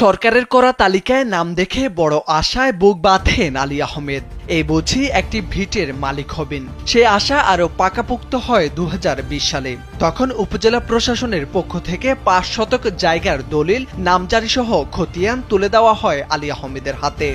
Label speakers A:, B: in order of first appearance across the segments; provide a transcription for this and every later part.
A: সরকারের করা তালিকায় নাম দেখে বড় আশায় বুক বাঁধেন আলী আহমেদ। এই বুঝি একটি ভিটের মালিক হবেন। সে আশা আরও পাকাপোক্ত হয় দু হাজার বিশ সালে। তখন উপজেলা প্রশাসনের পক্ষ থেকে পাঁচ শতক জায়গার দলিল নামজারি সহ খতিয়ান তুলে দেওয়া হয় আলী আহমেদের হাতে।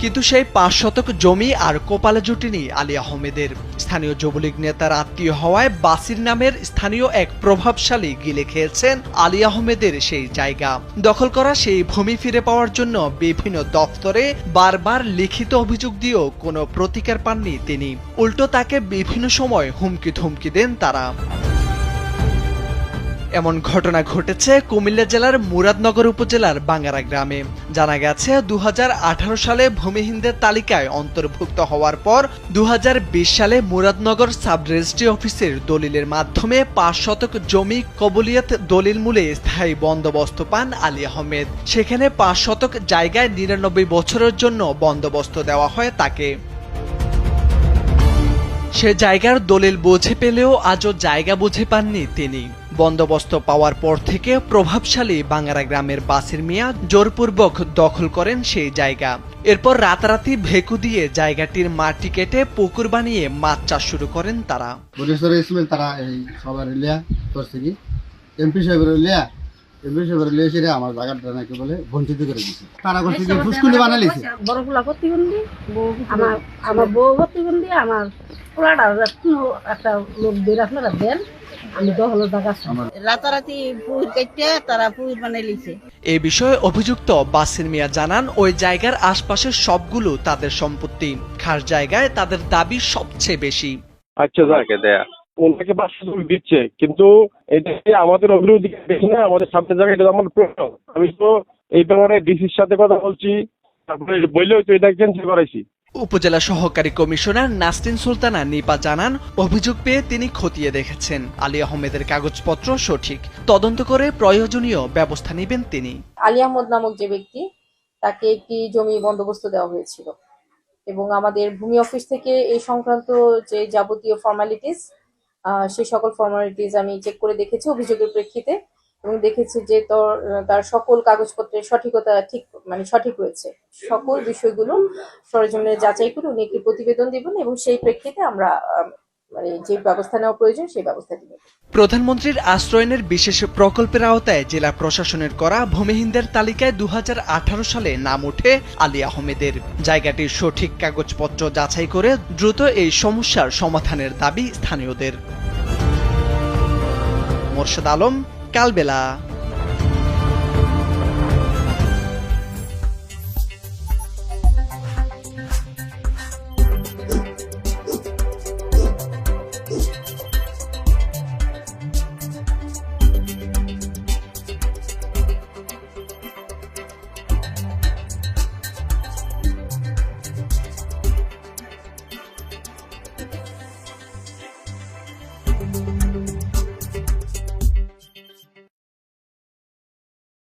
A: কিন্তু সেই পাঁচ শতক জমি আর কোপালে জুটিনি আলী আহমেদের। স্থানীয় যুবলীগ নেতার আত্মীয় হওয়ায় বাসির নামের স্থানীয় এক প্রভাবশালী গিলে খেয়েছেন আলী আহমেদের সেই জায়গা। দখল করা সেই ভূমি ফিরে পাওয়ার জন্য বিভিন্ন দপ্তরে বারবার লিখিত অভিযোগ দিয়েও কোনো প্রতিকার পাননি তিনি। উল্টো তাকে বিভিন্ন সময় হুমকি ধুমকি দেন তারা। এমন ঘটনা ঘটেছে কুমিল্লা জেলার মুরাদনগর উপজেলার বাঙ্গারা গ্রামে। জানা গেছে দু হাজার আঠারো সালে ভূমিহীনদের তালিকায় অন্তর্ভুক্ত হওয়ার পর দু হাজার বিশ সালে মুরাদনগর সাব রেজিস্ট্রি অফিসের দলিলের মাধ্যমে পাঁচ শতক জমি কবুলিয়ত দলিল মূলে স্থায়ী বন্দোবস্ত পান আলী আহমেদ। সেখানে পাঁচ শতক জায়গায় নিরানব্বই বছরের জন্য বন্দোবস্ত দেওয়া হয় তাকে। সে জায়গার দলিল বুঝে পেলেও আজও জায়গা বুঝে পাননি তিনি। বন্দোবস্ত পাওয়ার পর থেকে প্রভাবশালী বাঙ্গারা গ্রামের বাসির মিয়া জোরপূর্বক দখল করেন সেই জায়গা। এরপর রাতারাতি ভেকু দিয়ে জায়গাটির মাটি কেটে পুকুর বানিয়ে মাছ চাষ শুরু করেন তারা।
B: তারা এই সবার লিয়া করছে কি? এমপি সাহেবের লিয়া এমপি সাহেবের লিয়া সেটা আমার জায়গাটা নাকি বলে বঞ্চিত করে দিছে। তারা করছে ফুসকুলি বানালিছে।
C: বড়গুলা প্রতিবন্ধী আমার আমার বউ প্রতিবন্ধী আমার পোলাটা একটা লোক দিয়ে আপনারা দেন আমি দখল জায়গা
D: রাতারাতি পুকুর কেটে তারা পুকুর বানাই লিছে
A: এ বিষয়ে অভিযুক্ত বাসির মিয়া জানান ওই জায়গার আশপাশের সবগুলো তাদের সম্পত্তি। খাস জায়গায় তাদের দাবি সবচেয়ে বেশি।
E: আচ্ছা যাকে দেয়া ওনাকে পাঁচশো জমি দিচ্ছে কিন্তু এটা আমাদের না? আমাদের সামনে জায়গায় এটা আমার প্রয়োজন আমি তো এই ব্যাপারে ডিসির সাথে কথা বলছি তারপরে বললেও তো এটা ক্যান্সেল করাইছি।
A: উপজেলা সহকারী কমিশনার নাসরিন সুলতানা নিপা জানান, অভিযোগ পেয়ে তিনি খতিয়ে দেখেছেন। আলী আহমেদের কাগজপত্র সঠিক। তদন্ত করে প্রয়োজনীয় ব্যবস্থা নেবেন তিনি।
F: আলী আহমদ নামক যে ব্যক্তি, তাকে একটি জমি বন্দোবস্ত দেওয়া হয়েছিল। এবং আমাদের ভূমি অফিস থেকে এই সংক্রান্ত যে যাবতীয় ফর্মালিটিস সেই সকল ফর্মালিটিস আমি চেক করে দেখেছি। অভিযোগের প্রেক্ষিতে এবং দেখেছি যে তোর সকল কাগজপত্রের সঠিকতা ঠিক মানে সঠিক রয়েছে। সকল বিষয়গুলো সরজমিনে যাচাই করে উনি একটি প্রতিবেদন দিবেন এবং সেই প্রেক্ষিতে আমরা মানে যে ব্যবস্থা নেওয়া প্রয়োজন, সেই ব্যবস্থা দিবেন
A: প্রধানমন্ত্রীর আশ্রয়নের বিশেষ প্রকল্পের আওতায় জেলা প্রশাসনের করা ভূমিহীনদের তালিকায় দু হাজার আঠারো সালে নাম ওঠে আলী আহমেদের। জায়গাটির সঠিক কাগজপত্র যাচাই করে দ্রুত এই সমস্যার সমাধানের দাবি স্থানীয়দের। মোর্শেদ আলম কালবেলা